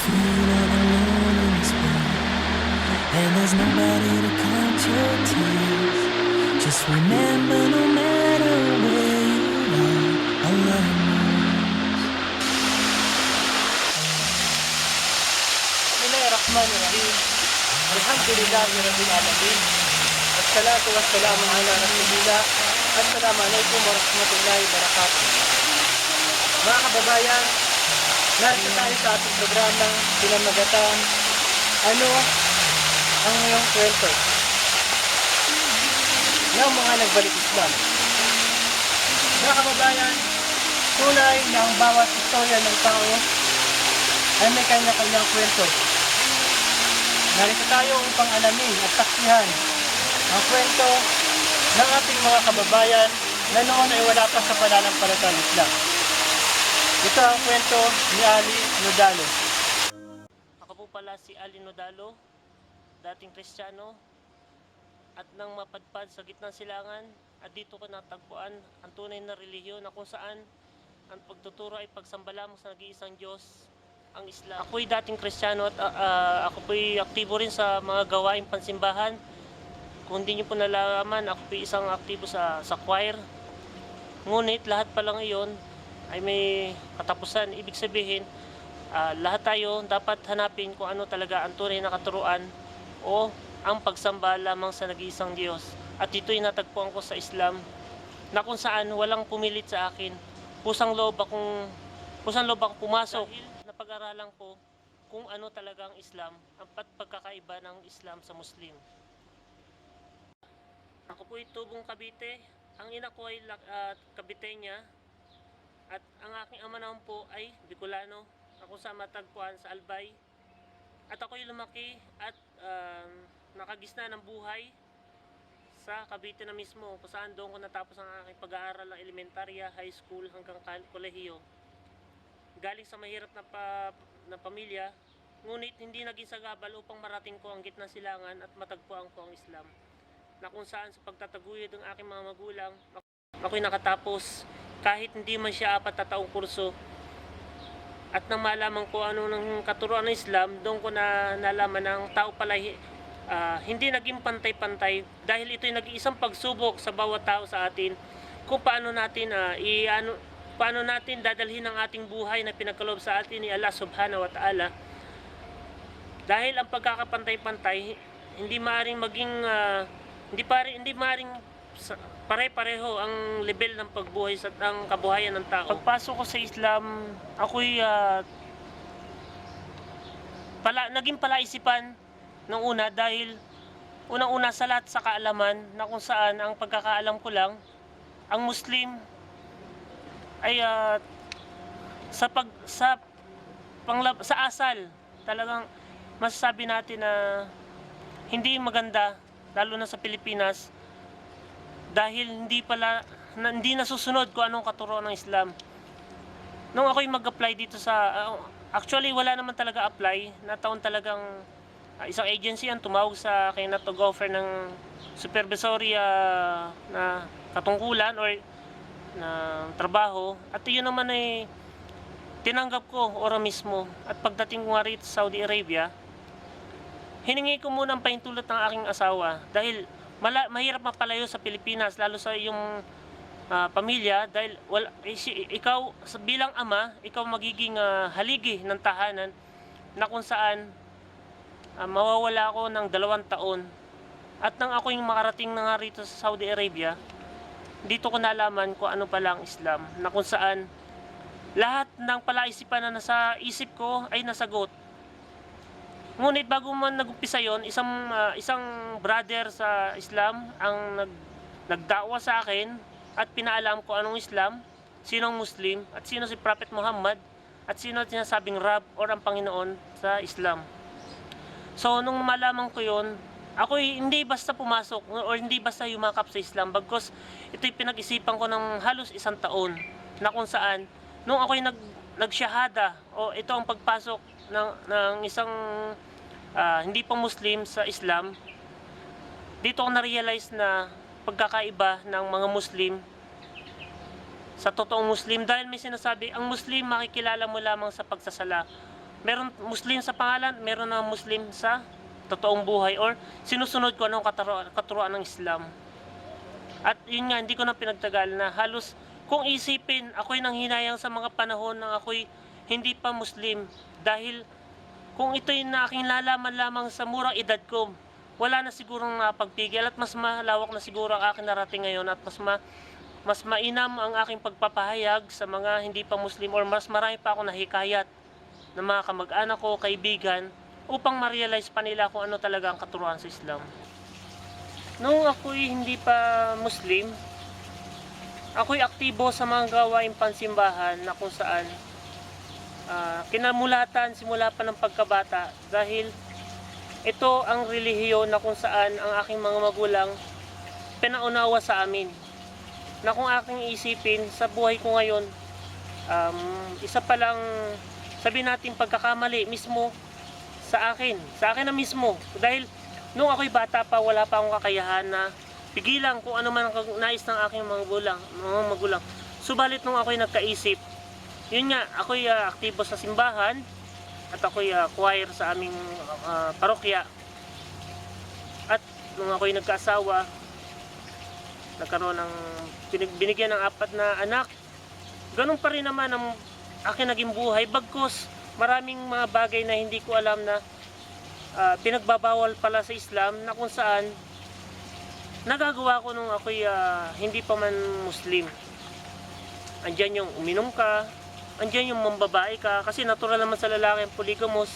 feel all alone in this world, and there's nobody to count your tears. Just remember, no matter where you are, Allah knows. Bismillahirrahmanirrahim. Alhamdulillahi Rabbil Alamin. Assalatu wassalamu ala Rasulillah. Assalamu alaikum wa rahmatullahi wa barakatuh. Mga kababayan, narito tayo sa ating programa pinamagatan Ano ang iyong kwento ng mga nagbalik Islam. Mga kababayan, tunay na ang bawat istorya ng tao ay may kanya-kanyang kwento. Narito tayo upang alamin at saksihan ang kwento ng ating mga kababayan na noon ay wala pa sa pananampalatang Islam. Ito ang kwento ni Ali Nodalo. Ako po pala si Ali Nodalo, dating Kristiyano, at nang mapadpad sa gitnang silangan, at dito ko natagpuan ang tunay na relihiyon na kung saan ang pagtuturo ay pagsamba lamang sa nag-iisang Diyos, ang Islam. Ako'y dating Kristiyano at ah, ah, ako po'y aktibo rin sa mga gawaing pansimbahan. Kung hindi niyo po nalalaman, ako po'y isang aktibo sa, sa choir. Ngunit lahat pa lang iyon ay may katapusan. Ibig sabihin, ah, lahat tayo dapat hanapin kung ano talaga ang tunay na katuruan o ang pagsamba lamang sa nag-iisang Diyos. At ito'y natagpuan ko sa Islam na kung saan walang pumilit sa akin. Pusang loob akong, pusang loob akong pumasok. Dahil napag-aralan ko kung ano talaga ang Islam, ang pagkakaiba ng Islam sa Muslim. Ako po'y tubong Cavite. Ang ina ko ay lak- ah, Caviteña. At ang aking ama naman po ay Bicolano. Ako sa matagpuan sa Albay. At ako'y lumaki at um, nakagisna ng buhay sa Cavite na mismo kung saan doon ko natapos ang aking pag-aaral ng elementarya, high school hanggang kolehiyo. Galing sa mahirap na, pa, na pamilya, ngunit hindi naging sagabal upang marating ko ang gitna silangan at matagpuan ko ang Islam. Na kung saan sa pagtataguyod ng aking mga magulang, ako'y nakatapos kahit hindi man siya apat na taong kurso at nang malaman ko ano ng katuruan ng Islam, doon ko na nalaman ng tao pala ah, hindi naging pantay-pantay dahil ito'y nag-iisang pagsubok sa bawat tao sa atin kung paano natin ah, i ano, paano natin dadalhin ang ating buhay na pinagkaloob sa atin ni Allah Subhanahu wa Ta'ala. Dahil ang pagkakapantay-pantay hindi maaring maging ah, hindi pare hindi maaring pare-pareho ang level ng pagbuhay sa ang kabuhayan ng tao. Pagpasok ko sa Islam, ako'y ah, pala naging palaisipan nung una dahil unang-una sa lahat sa kaalaman na kung saan ang pagkakaalam ko lang ang Muslim ay ah, sa pag sa panglab, sa asal talagang masasabi natin na hindi maganda lalo na sa Pilipinas dahil hindi pala na, hindi nasusunod kung anong katuruan ng Islam. Nung ako'y mag-apply dito sa ah, actually wala naman talaga apply. Na taon talagang ah, isang agency ang tumawag sa akin na to offer ng supervisory ah, na katungkulan or na trabaho. At yun naman ay tinanggap ko ora mismo. At pagdating ko nga rito sa Saudi Arabia hiningi ko muna ang paintulot ng aking asawa dahil mala, mahirap mapalayo sa Pilipinas lalo sa yung ah, pamilya dahil wala, eh, ikaw bilang ama ikaw magiging ah, haligi ng tahanan na kung saan ah, mawawala ako ng dalawang taon. At nang ako yung makarating na nga rito sa Saudi Arabia dito ko nalaman kung ano pala ang Islam na kung saan lahat ng palaisipan na nasa isip ko ay nasagot Ngunit bago man nagumpisa yon, isang ah, isang brother sa Islam ang nag nagdawa sa akin at pinaalam ko anong Islam, sinong Muslim at sino si Prophet Muhammad at sino sinasabing Rab or ang Panginoon sa Islam. So nung malaman ko yon, ako hindi basta pumasok or hindi basta yumakap sa Islam bagkos ito'y pinag-isipan ko ng halos isang taon na kung saan nung ako'y nag nagsyahada o ito ang pagpasok ng, ng isang ah, hindi pa Muslim sa Islam, dito ko na-realize na pagkakaiba ng mga Muslim sa totoong Muslim dahil may sinasabi, ang Muslim makikilala mo lamang sa pagsasala meron Muslim sa pangalan, meron na Muslim sa totoong buhay or sinusunod ko anong katuruan ng Islam. At yun nga, hindi ko na pinagtagal na halos kung isipin, ako'y nanghinayang sa mga panahon na ako'y hindi pa Muslim dahil kung ito'y na aking lalaman lamang sa murang edad ko, wala na sigurong napagpigil at mas malawak na siguro ang aking narating ngayon at mas ma, mas mainam ang aking pagpapahayag sa mga hindi pa Muslim or mas marami pa ako nahikayat ng mga kamag-anak ko, kaibigan upang ma-realize pa nila kung ano talaga ang katuruan sa Islam. Nung ako'y hindi pa Muslim, ako'y aktibo sa mga gawaing pansimbahan na kung saan ah, kinamulatan simula pa ng pagkabata dahil ito ang relihiyon na kung saan ang aking mga magulang pinaunawa sa amin. Na kung aking isipin sa buhay ko ngayon, um, isa pa lang sabi natin pagkakamali mismo sa akin, sa akin na mismo. Dahil nung ako'y bata pa, wala pa akong kakayahan na pigilan kung ano man ang nais ng aking mga magulang. Mga magulang. Subalit nung ako'y nagkaisip, yun nga, ako'y ah, aktibo sa simbahan at ako'y ah, choir sa aming ah, parokya. At nung ako'y nagkaasawa, nagkaroon ng binig- binigyan ng apat na anak. Ganun pa rin naman ang akin naging buhay bagkus maraming mga bagay na hindi ko alam na ah, pinagbabawal pala sa Islam na kung saan nagagawa ko nung ako'y ah, hindi pa man Muslim. Andyan yung uminom ka, andyan yung mambabae ka, kasi natural naman sa lalaki ang polygamous.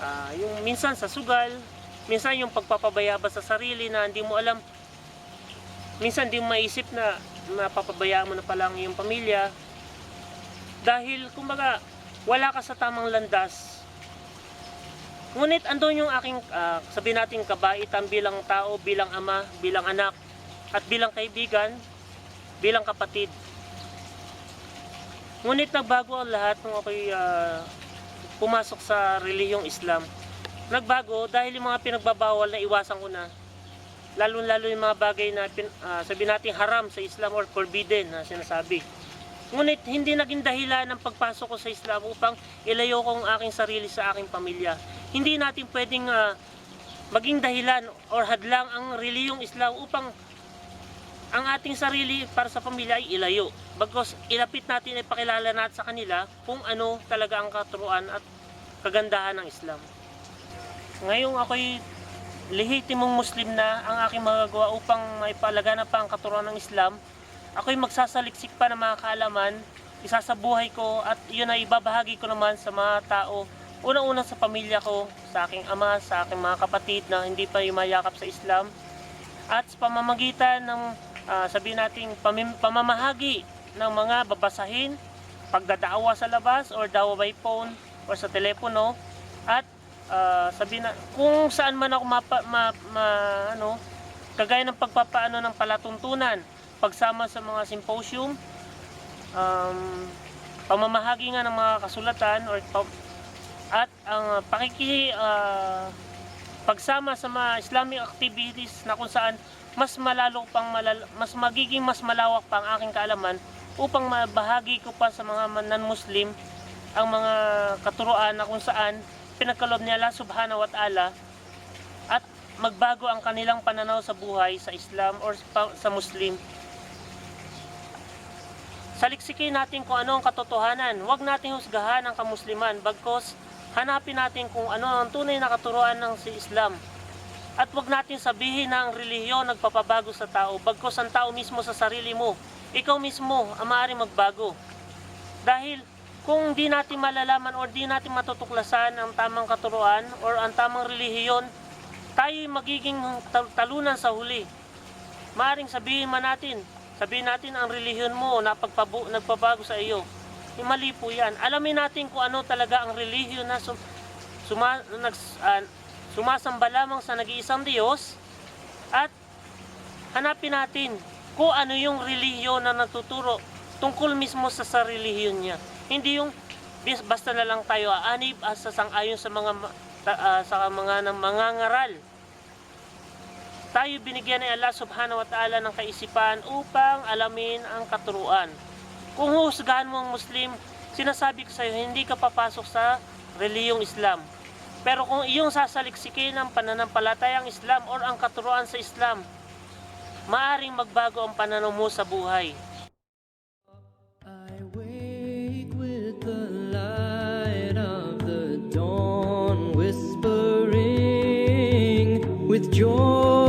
Ah, yung minsan sa sugal, minsan yung pagpapabayaba sa sarili na hindi mo alam, minsan di mo maisip na mapapabayaan mo na pala ang iyong pamilya. Dahil, kumbaga, wala ka sa tamang landas. Ngunit andun yung aking, ah, sabihin natin, kabaitan bilang tao, bilang ama, bilang anak, at bilang kaibigan, bilang kapatid. Ngunit nagbago ang lahat nung ako'y ah, pumasok sa relihiyong Islam. Nagbago dahil yung mga pinagbabawal na iwasan ko na. Lalo-lalo yung mga bagay na pin, ah, sabihin natin haram sa Islam or forbidden na sinasabi. Ngunit hindi naging dahilan ng pagpasok ko sa Islam upang ilayo ko ang aking sarili sa aking pamilya. Hindi natin pwedeng ah, maging dahilan or hadlang ang reliyong Islam upang ang ating sarili para sa pamilya ay ilayo. Bagkos ilapit natin ay pakilala natin sa kanila kung ano talaga ang katuruan at kagandahan ng Islam. Ngayong ako'y lehitimong Muslim na ang aking magagawa upang maipalaganap pa ang katuruan ng Islam, ako'y magsasaliksik pa ng mga kaalaman, isasabuhay ko at yun ay ibabahagi ko naman sa mga tao. Unang-una sa pamilya ko, sa aking ama, sa aking mga kapatid na hindi pa yumayakap sa Islam, at sa pamamagitan ng ah, sabihin nating pamim- pamamahagi ng mga babasahin, pagdadawa sa labas or dawa by phone or sa telepono at ah, sabihin na kung saan man ako mapa, ma, ma- ano kagaya ng pagpapaano ng palatuntunan, pagsama sa mga symposium, um, pamamahagi nga ng mga kasulatan or at ang pakiki ah, pagsama sa mga Islamic activities na kung saan mas malalo pang malal- mas magiging mas malawak pa ang aking kaalaman upang mabahagi ko pa sa mga non-Muslim ang mga katuroan na kung saan pinagkalob ni Allah subhanahu wa ta'ala at magbago ang kanilang pananaw sa buhay sa Islam or sa, Muslim. Saliksikin natin kung ano ang katotohanan. Huwag nating husgahan ang kamusliman bagkos hanapin natin kung ano ang tunay na katuruan ng si Islam. At huwag natin sabihin na ang relihiyon nagpapabago sa tao, bagkos ang tao mismo sa sarili mo. Ikaw mismo ang maaaring magbago. Dahil kung di natin malalaman or di natin matutuklasan ang tamang katuruan or ang tamang relihiyon, tayo magiging tal- talunan sa huli. Maaring sabihin man natin, sabihin natin ang relihiyon mo napagpabu- nagpabago sa iyo. Eh, mali po yan. Alamin natin kung ano talaga ang relihiyon na sum- suma- nags- ah, sumasamba lamang sa nag-iisang Diyos at hanapin natin kung ano yung relihiyon na natuturo tungkol mismo sa sa relihiyon niya. Hindi yung basta na lang tayo aanib at sasang-ayon sa mga ah, sa mga ng mga ngaral. Tayo binigyan ni Allah subhanahu wa ta'ala ng kaisipan upang alamin ang katuruan. Kung husgahan mo ang Muslim sinasabi ko sa'yo, hindi ka papasok sa reliyong Islam. Pero kung iyong sasaliksikin ang pananampalatayang Islam or ang katuruan sa Islam, maaring magbago ang pananaw mo sa buhay. With joy